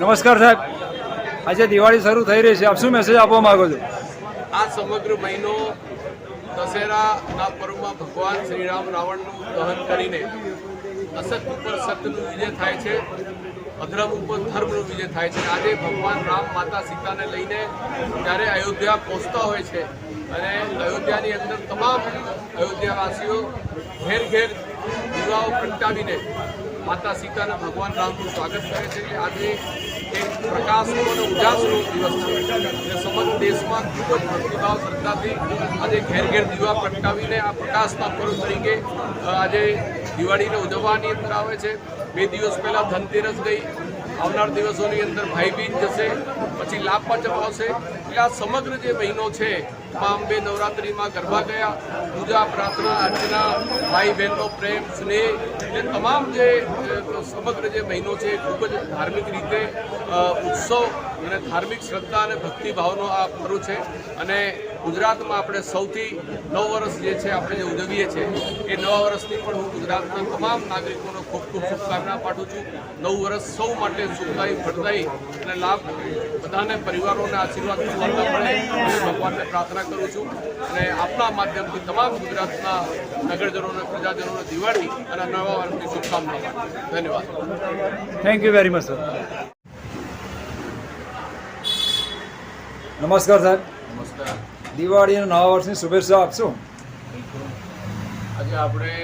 નમસ્કાર સાહેબ. આજે દિવાળી શરૂ થઈ રહી છે. આપ શું મેસેજ આપવા માંગો છો? આ સમગ્ર મહિનો દશેરાના પર્વમાં ભગવાન શ્રીરામ રાવણનું દહન કરીને અસત ઉપર સત્યનું વિજય થાય છે. અધર્મ ઉપર ધર્મનો વિજય થાય છે. આજે ભગવાન રામ માતા સીતાને લઈને જ્યારે અયોધ્યા પહોંચતા હોય છે અને અયોધ્યાની અંદર તમામ અયોધ્યાવાસીઓ ઘેર ઘેર દીવાઓ પ્રગટાવીને માતા સીતાના ભગવાન રામનું સ્વાગત કરે છે. એટલે આજે એક પ્રકાશનો અને ઉજાસનો દિવસ છે. અને સમગ્ર દેશમાં ખૂબ જ ભક્તિભાવ, શ્રદ્ધાથી આજે ઘેર ઘેર દીવા પ્રગટાવીને આ પ્રકાશના પર્વ તરીકે આજે દિવાળીને ઉજવવાની અંદર આવે છે. બે દિવસ પહેલાં ધનતેરસ ગઈ. આવનાર દિવસોની અંદર ભાઈબીજ જશે, પછી લાભ પાંચમ આવશે. એટલે આ સમગ્ર જે મહિનો છે, મા અંબે નવરાત્રિમાં ગરબા ગયા પૂજા પ્રાર્થના, અર્ચના ભાઈ બહેનનો પ્રેમ, સ્નેહ એ તમામ જે સમગ્ર જે મહિનો છે, ખૂબ જ ધાર્મિક રીતે ઉત્સવ અને ધાર્મિક શ્રદ્ધા અને ભક્તિભાવનો આ પર્વ છે. અને ગુજરાતમાં આપણે સૌથી નવ વર્ષ જે છે આપણે જે ઉજવીએ છીએ એ નવા વર્ષની પણ હું ગુજરાતના તમામ નાગરિકોનો ખૂબ ખૂબ શુભકામના પાઠું છું. નવું વર્ષ સૌ માટે સુખદાયી ફળદાયી અને લાભ બધાને પરિવારોને આશીર્વાદ ભગવાનના મળે એવી ભગવાનને પ્રાર્થના કરું છું. અને આપના માધ્યમથી તમામ ગુજરાતના નગરજનોને પ્રજાજનોને દિવાળી અને નવા વર્ષની શુભકામના ધન્યવાદ. Thank you very much sir નમસ્કાર સાહેબ. નમસ્કાર. દિવાળી અને નવા વર્ષની શુભેચ્છા આપશો. આજે આપણે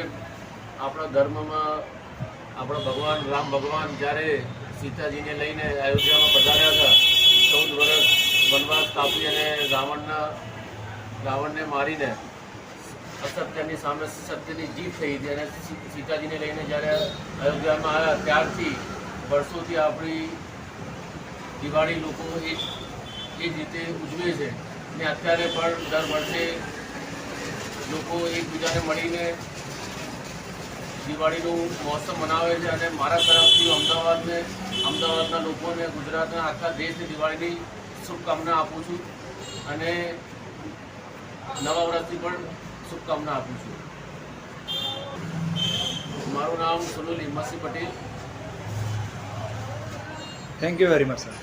આપણા ધર્મમાં આપણા ભગવાન, રામ ભગવાન જ્યારે સીતાજીને લઈને અયોધ્યામાં પધાર્યા હતા, ચૌદ વર્ષ વનવાસ કાપી અને રાવણના, રાવણને મારીને અસત્યની સામે સત્યની જીત થઈ હતી અને સીતાજીને લઈને જ્યારે અયોધ્યામાં આવ્યા ત્યારથી વર્ષોથી આપણી દિવાળી લોકો એ જ રીતે ઉજવે છે. ને અત્યારે પણ દર વર્ષે લોકો એકબીજાને મળીને દિવાળીનું મહોત્સવ મનાવે છે અને મારા તરફથી અમદાવાદને, અમદાવાદના લોકોને, ગુજરાતના આખા દેશને દિવાળીની શુભકામના આપું છું અને નવા વર્ષથી પણ શુભકામના આપું છું. મારું નામ Sunil Himmatsinh Patel. Thank you very much sir